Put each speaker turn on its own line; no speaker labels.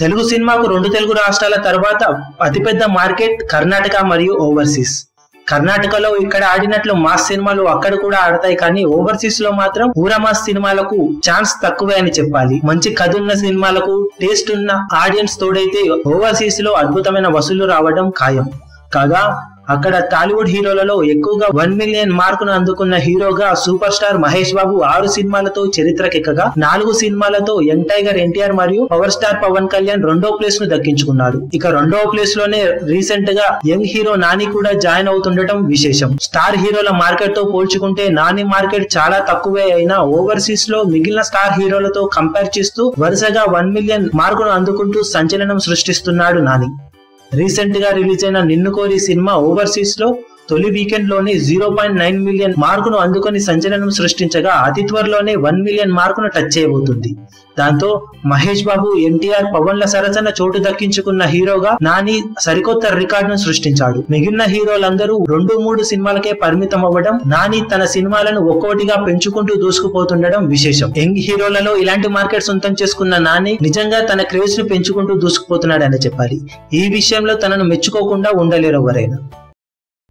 తెలుగు సినిమాకు రెండు తెలుగు రాష్ట్రాల తర్వాత అతిపెద్ద మార్కెట్ కర్ణాటక మరియు ఓవర్సీస్. కర్ణాటకలో ఇక్కడ ఆడినట్లు మాస్ సినిమాలు అక్కడ కూడా ఆడతాయి కానీ ఓవర్సీస్లో మాత్రం ఊరా మాస్ సినిమాలకు ఛాన్స్ తక్కువే అని చెప్పాలి. మంచి కథ ఉన్న సినిమాలకు టేస్ట్ ఉన్న ఆడియన్స్ తోడైతే ఓవర్సీస్లో అద్భుతమైన వసూళ్ళు రావడం ఖాయం. కాగా అక్కడ టాలీవుడ్ హీరోలలో ఎక్కువగా వన్ మిలియన్ మార్కును అందుకున్న హీరోగా సూపర్ స్టార్ మహేష్ బాబు ఆరు సినిమాలతో చరిత్రకెక్కగా నాలుగు సినిమాలతో యంగ్ టైగర్ ఎన్టీఆర్ మరియు పవర్ స్టార్ పవన్ కళ్యాణ్ రెండో ప్లేస్ను దక్కించుకున్నాడు ఇక రెండో ప్లేస్లోనే రీసెంట్గా యంగ్ హీరో నాని కూడా జాయిన్ అవుతుండటం విశేషం. స్టార్ హీరోల మార్కెట్తో పోల్చుకుంటే నాని మార్కెట్ చాలా తక్కువే అయినా ఓవర్సీస్లో మిగిలిన స్టార్ హీరోలతో కంపేర్ చేస్తూ వరుసగా వన్ మిలియన్ మార్కును అందుకుంటూ సంచలనం సృష్టిస్తున్నాడు నాని. రీసెంట్గా రిలీజ్ అయిన నిన్ను కోరి సినిమా ఓవర్సీస్లో తొలి వీకెండ్లోనే జీరో పాయింట్ నైన్ మిలియన్ మార్కును అందుకొని సంచలనం సృష్టించగా అతి త్వరలోనే వన్ మిలియన్ మార్కును టచ్ చేయబోతుంది. దాంతో మహేష్ బాబు ఎన్టీఆర్ పవన్ల సరసన చోటు దక్కించుకున్న హీరోగా నాని సరికొత్త రికార్డును సృష్టించాడు. మిగిలిన హీరోలందరూ రెండు మూడు సినిమాలకే పరిమితం అవ్వడం నాని తన సినిమాలను ఒక్కోటిగా పెంచుకుంటూ దూసుకుపోతుండడం విశేషం. యంగ్ హీరోలలో ఇలాంటి మార్కెట్ సొంతం చేసుకున్న నాని నిజంగా తన క్రేజ్ను పెంచుకుంటూ దూసుకుపోతున్నాడని చెప్పాలి. ఈ విషయంలో తనను మెచ్చుకోకుండా ఉండలేరు ఎవరైనా.